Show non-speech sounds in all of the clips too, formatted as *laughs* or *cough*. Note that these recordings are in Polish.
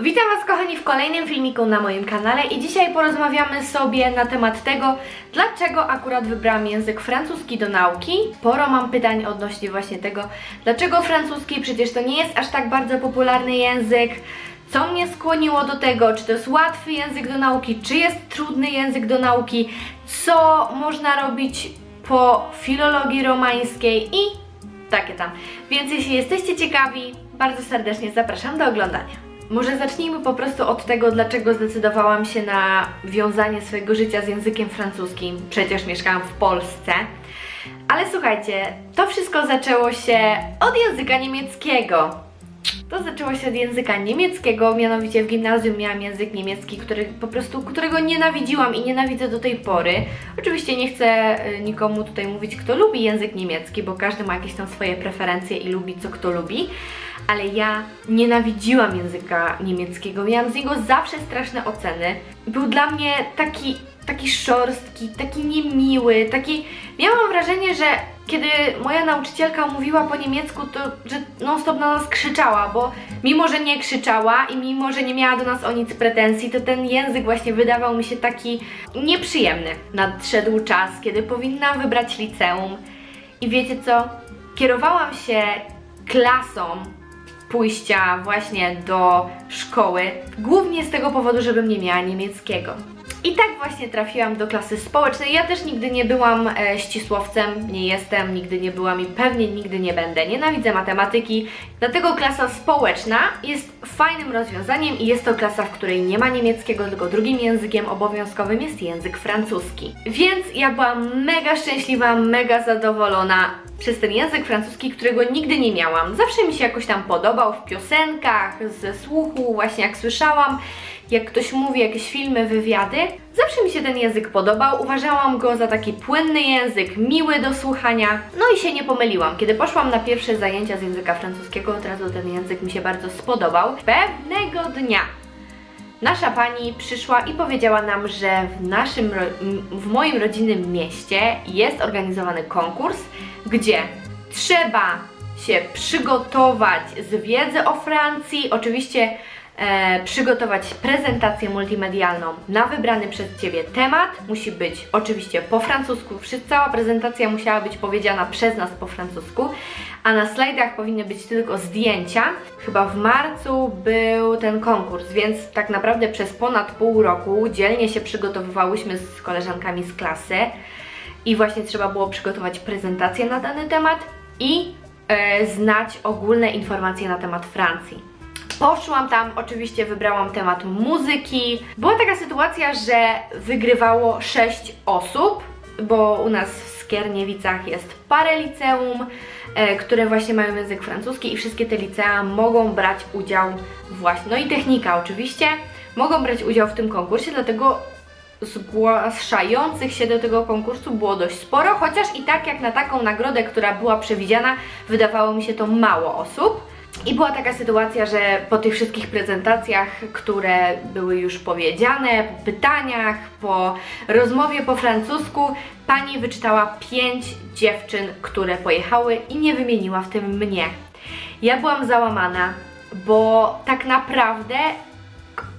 Witam Was kochani w kolejnym filmiku na moim kanale i dzisiaj porozmawiamy sobie na temat tego, dlaczego akurat wybrałam język francuski do nauki. Sporo mam pytań odnośnie właśnie tego, dlaczego francuski, przecież to nie jest aż tak bardzo popularny język. Co mnie skłoniło do tego, czy to jest łatwy język do nauki, czy jest trudny język do nauki, co można robić po filologii romańskiej i takie tam. Więc jeśli jesteście ciekawi, bardzo serdecznie zapraszam do oglądania. Może zacznijmy po prostu od tego, dlaczego zdecydowałam się na wiązanie swojego życia z językiem francuskim. Przecież mieszkałam w Polsce. Ale słuchajcie, to wszystko zaczęło się od języka niemieckiego. To zaczęło się od języka niemieckiego, mianowicie w gimnazjum miałam język niemiecki, który po prostu, którego nienawidziłam i nienawidzę do tej pory. Oczywiście nie chcę y, nikomu tutaj mówić, kto lubi język niemiecki, bo każdy ma jakieś tam swoje preferencje i lubi co kto lubi. Ale ja nienawidziłam języka niemieckiego, miałam z niego zawsze straszne oceny. Był dla mnie taki, taki szorstki, taki niemiły, taki... Miałam wrażenie, że kiedy moja nauczycielka mówiła po niemiecku, to że non-stop na nas krzyczała, bo mimo, że nie krzyczała i mimo, że nie miała do nas o nic pretensji, to ten język właśnie wydawał mi się taki nieprzyjemny. Nadszedł czas, kiedy powinnam wybrać liceum i wiecie co? Kierowałam się klasą pójścia właśnie do szkoły, głównie z tego powodu, żebym nie miała niemieckiego. I tak właśnie trafiłam do klasy społecznej. Ja też nigdy nie byłam e, ścisłowcem, nie jestem, nigdy nie byłam i pewnie nigdy nie będę. Nienawidzę matematyki, dlatego klasa społeczna jest fajnym rozwiązaniem i jest to klasa, w której nie ma niemieckiego, tylko drugim językiem obowiązkowym jest język francuski. Więc ja byłam mega szczęśliwa, mega zadowolona przez ten język francuski, którego nigdy nie miałam. Zawsze mi się jakoś tam podobał w piosenkach, ze słuchu, właśnie jak słyszałam, jak ktoś mówi jakieś filmy, wywiady. Zawsze mi się ten język podobał, uważałam go za taki płynny język, miły do słuchania. No i się nie pomyliłam. Kiedy poszłam na pierwsze zajęcia z języka francuskiego, od razu ten język mi się bardzo spodobał. Pewnego dnia Nasza pani przyszła i powiedziała nam, że w naszym, w moim rodzinnym mieście jest organizowany konkurs, gdzie trzeba się przygotować z wiedzy o Francji, oczywiście e, przygotować prezentację multimedialną na wybrany przez Ciebie temat. Musi być oczywiście po francusku, cała prezentacja musiała być powiedziana przez nas po francusku, a na slajdach powinny być tylko zdjęcia. Chyba w marcu był ten konkurs, więc tak naprawdę przez ponad pół roku dzielnie się przygotowywałyśmy z koleżankami z klasy i właśnie trzeba było przygotować prezentację na dany temat i e, znać ogólne informacje na temat Francji. Poszłam tam, oczywiście wybrałam temat muzyki. Była taka sytuacja, że wygrywało 6 osób, bo u nas w Skierniewicach jest parę liceum, e, które właśnie mają język francuski i wszystkie te licea mogą brać udział właśnie, no i technika oczywiście, mogą brać udział w tym konkursie, dlatego zgłaszających się do tego konkursu było dość sporo, chociaż i tak jak na taką nagrodę, która była przewidziana, wydawało mi się to mało osób. I była taka sytuacja, że po tych wszystkich prezentacjach, które były już powiedziane, po pytaniach, po rozmowie po francusku, pani wyczytała pięć dziewczyn, które pojechały i nie wymieniła w tym mnie. Ja byłam załamana, bo tak naprawdę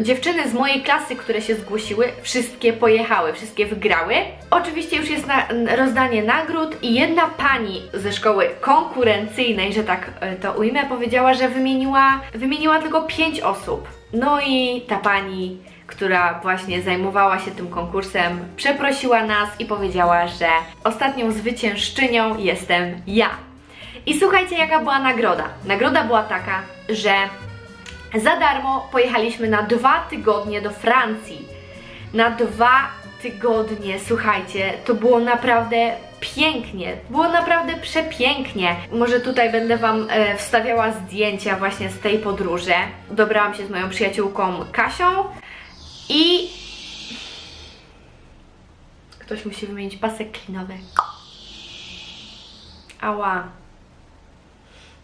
dziewczyny z mojej klasy, które się zgłosiły, wszystkie pojechały, wszystkie wygrały. Oczywiście już jest na, rozdanie nagród i jedna pani ze szkoły konkurencyjnej, że tak e, to ujmę, powiedziała, że wymieniła, wymieniła tylko pięć osób. No i ta pani, która właśnie zajmowała się tym konkursem, przeprosiła nas i powiedziała, że ostatnią zwyciężczynią jestem ja. I słuchajcie, jaka była nagroda. Nagroda była taka, że za darmo pojechaliśmy na dwa tygodnie do Francji. Na dwa tygodnie, słuchajcie, to było naprawdę pięknie, było naprawdę przepięknie. Może tutaj będę Wam e, wstawiała zdjęcia właśnie z tej podróży. Dobrałam się z moją przyjaciółką Kasią i ktoś musi wymienić pasek klinowy. Ała.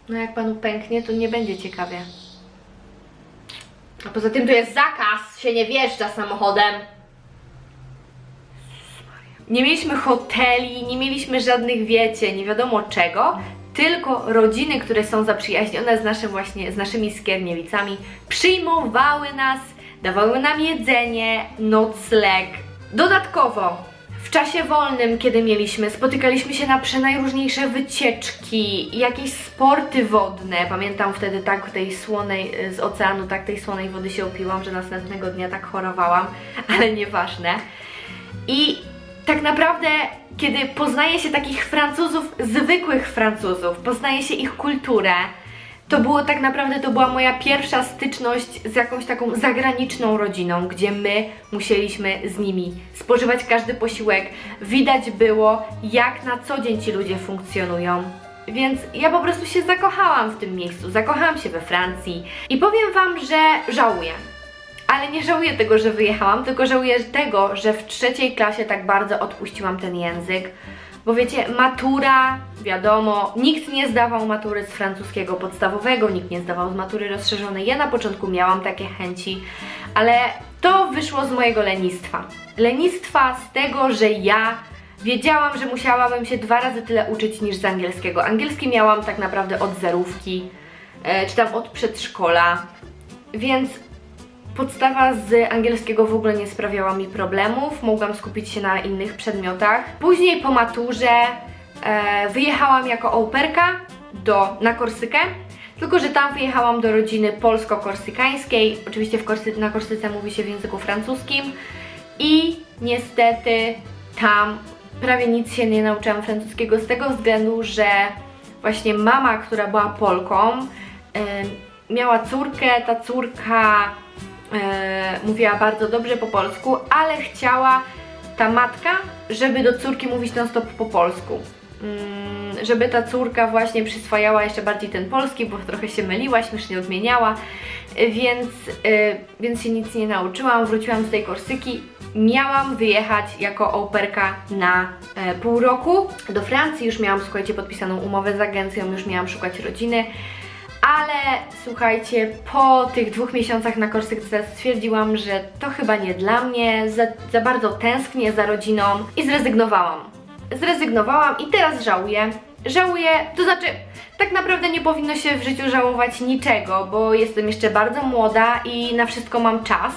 No jak panu pęknie, to nie będzie ciekawie. A poza tym tu jest zakaz, się nie wjeżdża samochodem. Nie mieliśmy hoteli, nie mieliśmy żadnych, wiecie, nie wiadomo czego, tylko rodziny, które są zaprzyjaźnione z naszym właśnie, z naszymi skierniewicami, przyjmowały nas, dawały nam jedzenie, nocleg. Dodatkowo czasie wolnym, kiedy mieliśmy, spotykaliśmy się na przenajróżniejsze wycieczki, jakieś sporty wodne. Pamiętam wtedy tak tej słonej z oceanu, tak tej słonej wody się opiłam, że następnego dnia tak chorowałam, *laughs* ale nieważne. I tak naprawdę, kiedy poznaje się takich Francuzów, zwykłych Francuzów, poznaje się ich kulturę, to było tak naprawdę, to była moja pierwsza styczność z jakąś taką zagraniczną rodziną, gdzie my musieliśmy z nimi spożywać każdy posiłek. Widać było, jak na co dzień ci ludzie funkcjonują. Więc ja po prostu się zakochałam w tym miejscu, zakochałam się we Francji i powiem Wam, że żałuję. Ale nie żałuję tego, że wyjechałam, tylko żałuję tego, że w trzeciej klasie tak bardzo odpuściłam ten język. Bo wiecie, matura, wiadomo, nikt nie zdawał matury z francuskiego podstawowego, nikt nie zdawał z matury rozszerzonej. Ja na początku miałam takie chęci, ale to wyszło z mojego lenistwa. Lenistwa z tego, że ja wiedziałam, że musiałabym się dwa razy tyle uczyć niż z angielskiego. Angielski miałam tak naprawdę od zerówki, e, czy tam od przedszkola, więc Podstawa z angielskiego w ogóle nie sprawiała mi problemów, mogłam skupić się na innych przedmiotach. Później po maturze e, wyjechałam jako auperka do, na Korsykę, tylko że tam wyjechałam do rodziny polsko-korsykańskiej. Oczywiście w Korsy, na Korsyce mówi się w języku francuskim i niestety tam prawie nic się nie nauczyłam francuskiego z tego względu, że właśnie mama, która była Polką, e, miała córkę, ta córka e, mówiła bardzo dobrze po polsku, ale chciała ta matka, żeby do córki mówić non stop po polsku. Mm, żeby ta córka właśnie przyswajała jeszcze bardziej ten polski, bo trochę się myliła, śmiesznie odmieniała, e, więc, e, więc się nic nie nauczyłam. Wróciłam z tej Korsyki. Miałam wyjechać jako auperka na e, pół roku do Francji. Już miałam, słuchajcie, podpisaną umowę z agencją, już miałam szukać rodziny. Ale słuchajcie, po tych dwóch miesiącach na Korsyce stwierdziłam, że to chyba nie dla mnie, za, za bardzo tęsknię za rodziną i zrezygnowałam. Zrezygnowałam i teraz żałuję. Żałuję, to znaczy, tak naprawdę nie powinno się w życiu żałować niczego, bo jestem jeszcze bardzo młoda i na wszystko mam czas,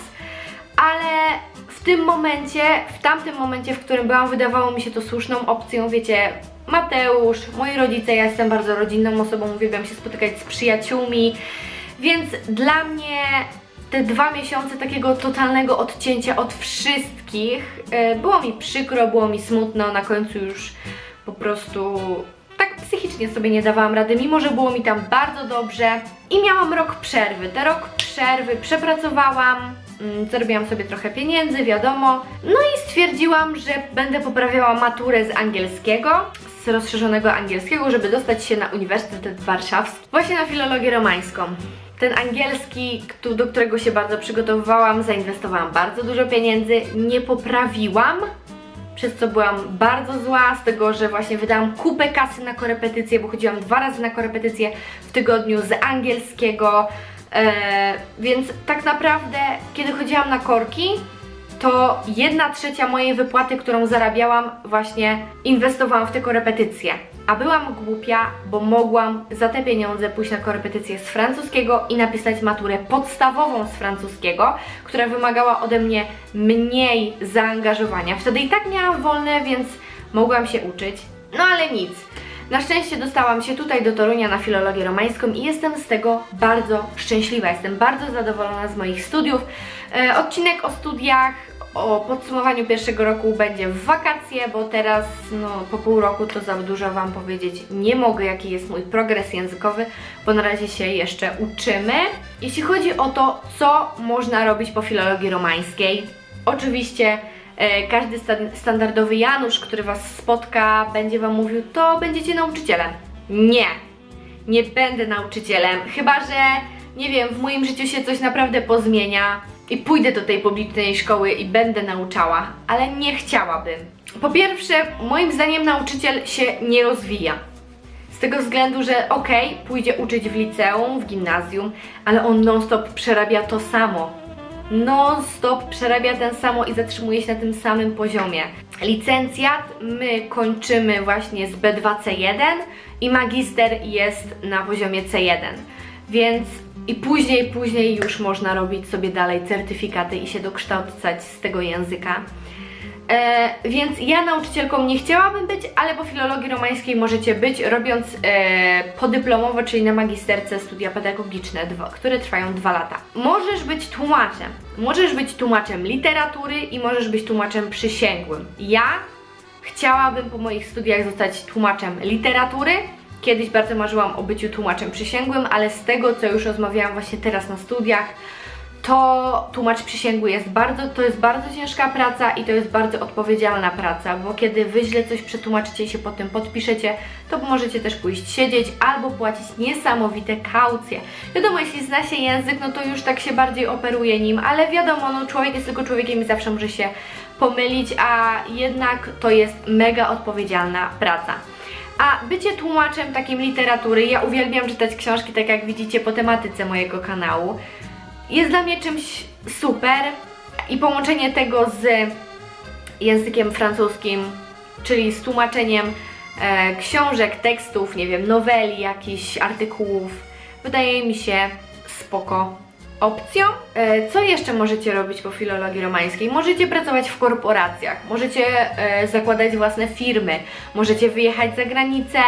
ale w tym momencie, w tamtym momencie, w którym byłam, wydawało mi się to słuszną opcją, wiecie, Mateusz, moi rodzice, ja jestem bardzo rodzinną osobą, uwielbiam się spotykać z przyjaciółmi, więc dla mnie te dwa miesiące takiego totalnego odcięcia od wszystkich e, było mi przykro, było mi smutno, na końcu już po prostu tak psychicznie sobie nie dawałam rady, mimo że było mi tam bardzo dobrze i miałam rok przerwy. Te rok przerwy przepracowałam, mm, zarobiłam sobie trochę pieniędzy, wiadomo. No i stwierdziłam, że będę poprawiała maturę z angielskiego, rozszerzonego angielskiego, żeby dostać się na Uniwersytet Warszawski, właśnie na filologię romańską. Ten angielski, do którego się bardzo przygotowywałam, zainwestowałam bardzo dużo pieniędzy, nie poprawiłam, przez co byłam bardzo zła, z tego, że właśnie wydałam kupę kasy na korepetycje, bo chodziłam dwa razy na korepetycje w tygodniu z angielskiego, e, więc tak naprawdę, kiedy chodziłam na korki, to jedna trzecia mojej wypłaty, którą zarabiałam, właśnie inwestowałam w te korepetycje. A byłam głupia, bo mogłam za te pieniądze pójść na korepetycje z francuskiego i napisać maturę podstawową z francuskiego, która wymagała ode mnie mniej zaangażowania. Wtedy i tak miałam wolne, więc mogłam się uczyć. No ale nic. Na szczęście dostałam się tutaj do Torunia na filologię romańską i jestem z tego bardzo szczęśliwa. Jestem bardzo zadowolona z moich studiów. E, odcinek o studiach, o podsumowaniu pierwszego roku będzie w wakacje, bo teraz no, po pół roku to za dużo Wam powiedzieć nie mogę, jaki jest mój progres językowy, bo na razie się jeszcze uczymy. Jeśli chodzi o to, co można robić po filologii romańskiej, oczywiście e, każdy sta standardowy Janusz, który Was spotka, będzie Wam mówił, to będziecie nauczycielem. Nie, nie będę nauczycielem, chyba że, nie wiem, w moim życiu się coś naprawdę pozmienia i pójdę do tej publicznej szkoły i będę nauczała, ale nie chciałabym. Po pierwsze, moim zdaniem nauczyciel się nie rozwija. Z tego względu, że okej, pójdzie uczyć w liceum, w gimnazjum, ale on non-stop przerabia to samo. Non-stop przerabia ten samo i zatrzymuje się na tym samym poziomie. Licencjat my kończymy właśnie z B2C1 i magister jest na poziomie C1. Więc i później, później już można robić sobie dalej certyfikaty i się dokształcać z tego języka. E, więc ja nauczycielką nie chciałabym być, ale po filologii romańskiej możecie być, robiąc e, podyplomowo, czyli na magisterce studia pedagogiczne, dwa, które trwają dwa lata. Możesz być tłumaczem. Możesz być tłumaczem literatury i możesz być tłumaczem przysięgłym. Ja chciałabym po moich studiach zostać tłumaczem literatury. Kiedyś bardzo marzyłam o byciu tłumaczem przysięgłym, ale z tego, co już rozmawiałam właśnie teraz na studiach, to tłumacz przysięgły jest bardzo, to jest bardzo ciężka praca i to jest bardzo odpowiedzialna praca, bo kiedy wy źle coś przetłumaczycie i się potem podpiszecie, to możecie też pójść siedzieć albo płacić niesamowite kaucje. Wiadomo, jeśli zna się język, no to już tak się bardziej operuje nim, ale wiadomo, no człowiek jest tylko człowiekiem i zawsze może się pomylić, a jednak to jest mega odpowiedzialna praca. A bycie tłumaczem takim literatury, ja uwielbiam czytać książki, tak jak widzicie po tematyce mojego kanału jest dla mnie czymś super i połączenie tego z językiem francuskim, czyli z tłumaczeniem e, książek, tekstów, nie wiem, noweli, jakichś artykułów, wydaje mi się spoko opcją. E, co jeszcze możecie robić po filologii romańskiej? Możecie pracować w korporacjach, możecie e, zakładać własne firmy, możecie wyjechać za granicę,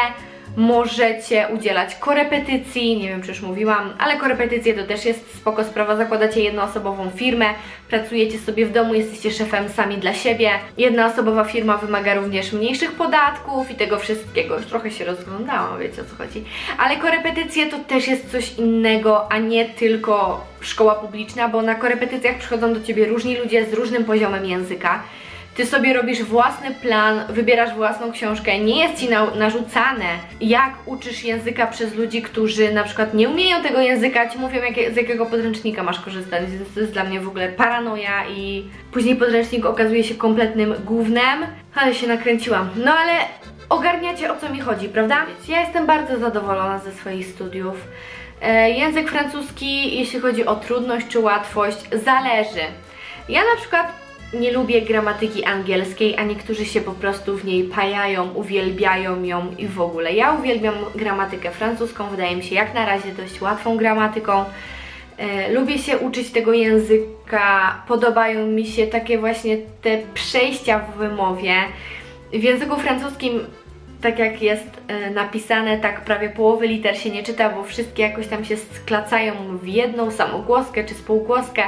Możecie udzielać korepetycji, nie wiem czy już mówiłam, ale korepetycje to też jest spoko sprawa. Zakładacie jednoosobową firmę, pracujecie sobie w domu, jesteście szefem sami dla siebie. Jednoosobowa firma wymaga również mniejszych podatków i tego wszystkiego. Już trochę się rozglądałam, wiecie o co chodzi. Ale korepetycje to też jest coś innego, a nie tylko szkoła publiczna, bo na korepetycjach przychodzą do Ciebie różni ludzie z różnym poziomem języka. Ty sobie robisz własny plan, wybierasz własną książkę, nie jest ci na, narzucane, jak uczysz języka przez ludzi, którzy na przykład nie umieją tego języka, ci mówią, z jakiego podręcznika masz korzystać. Więc To jest dla mnie w ogóle paranoja i później podręcznik okazuje się kompletnym gównem, ale się nakręciłam. No ale ogarniacie o co mi chodzi, prawda? Ja jestem bardzo zadowolona ze swoich studiów. E, język francuski, jeśli chodzi o trudność czy łatwość, zależy. Ja na przykład nie lubię gramatyki angielskiej, a niektórzy się po prostu w niej pajają, uwielbiają ją i w ogóle. Ja uwielbiam gramatykę francuską, wydaje mi się jak na razie dość łatwą gramatyką. E, lubię się uczyć tego języka, podobają mi się takie właśnie te przejścia w wymowie. W języku francuskim tak jak jest e, napisane, tak prawie połowy liter się nie czyta, bo wszystkie jakoś tam się sklacają w jedną samogłoskę czy spółgłoskę,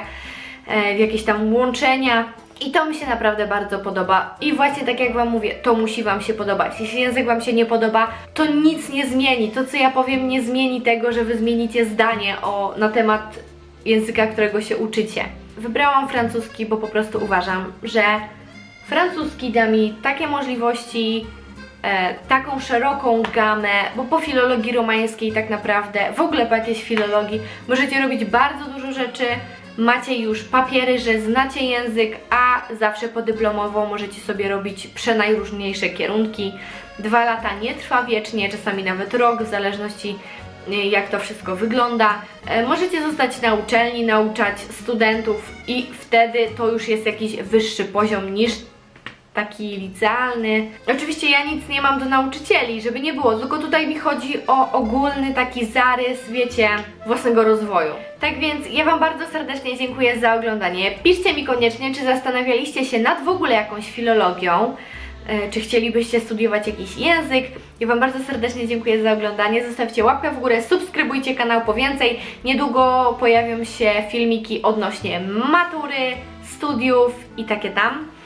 e, w jakieś tam łączenia. I to mi się naprawdę bardzo podoba. I właśnie tak jak Wam mówię, to musi Wam się podobać. Jeśli język Wam się nie podoba, to nic nie zmieni. To, co ja powiem, nie zmieni tego, że Wy zmienicie zdanie o, na temat języka, którego się uczycie. Wybrałam francuski, bo po prostu uważam, że francuski da mi takie możliwości, e, taką szeroką gamę, bo po filologii romańskiej tak naprawdę, w ogóle po jakiejś filologii, możecie robić bardzo dużo rzeczy, macie już papiery, że znacie język, a zawsze podyplomowo możecie sobie robić przenajróżniejsze kierunki. Dwa lata nie trwa wiecznie, czasami nawet rok, w zależności y, jak to wszystko wygląda. E, możecie zostać na uczelni, nauczać studentów i wtedy to już jest jakiś wyższy poziom niż taki licealny. Oczywiście ja nic nie mam do nauczycieli, żeby nie było, tylko tutaj mi chodzi o ogólny taki zarys, wiecie, własnego rozwoju. Tak więc ja Wam bardzo serdecznie dziękuję za oglądanie. Piszcie mi koniecznie, czy zastanawialiście się nad w ogóle jakąś filologią, e, czy chcielibyście studiować jakiś język. Ja Wam bardzo serdecznie dziękuję za oglądanie. Zostawcie łapkę w górę, subskrybujcie kanał po więcej. Niedługo pojawią się filmiki odnośnie matury, studiów i takie tam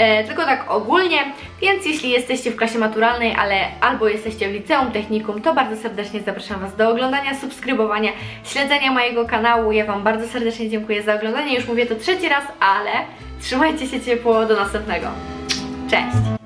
e, tylko tak ogólnie, więc jeśli jesteście w klasie maturalnej, ale albo jesteście w liceum, technikum, to bardzo serdecznie zapraszam Was do oglądania, subskrybowania, śledzenia mojego kanału. Ja Wam bardzo serdecznie dziękuję za oglądanie, już mówię to trzeci raz, ale trzymajcie się ciepło, do następnego. Cześć!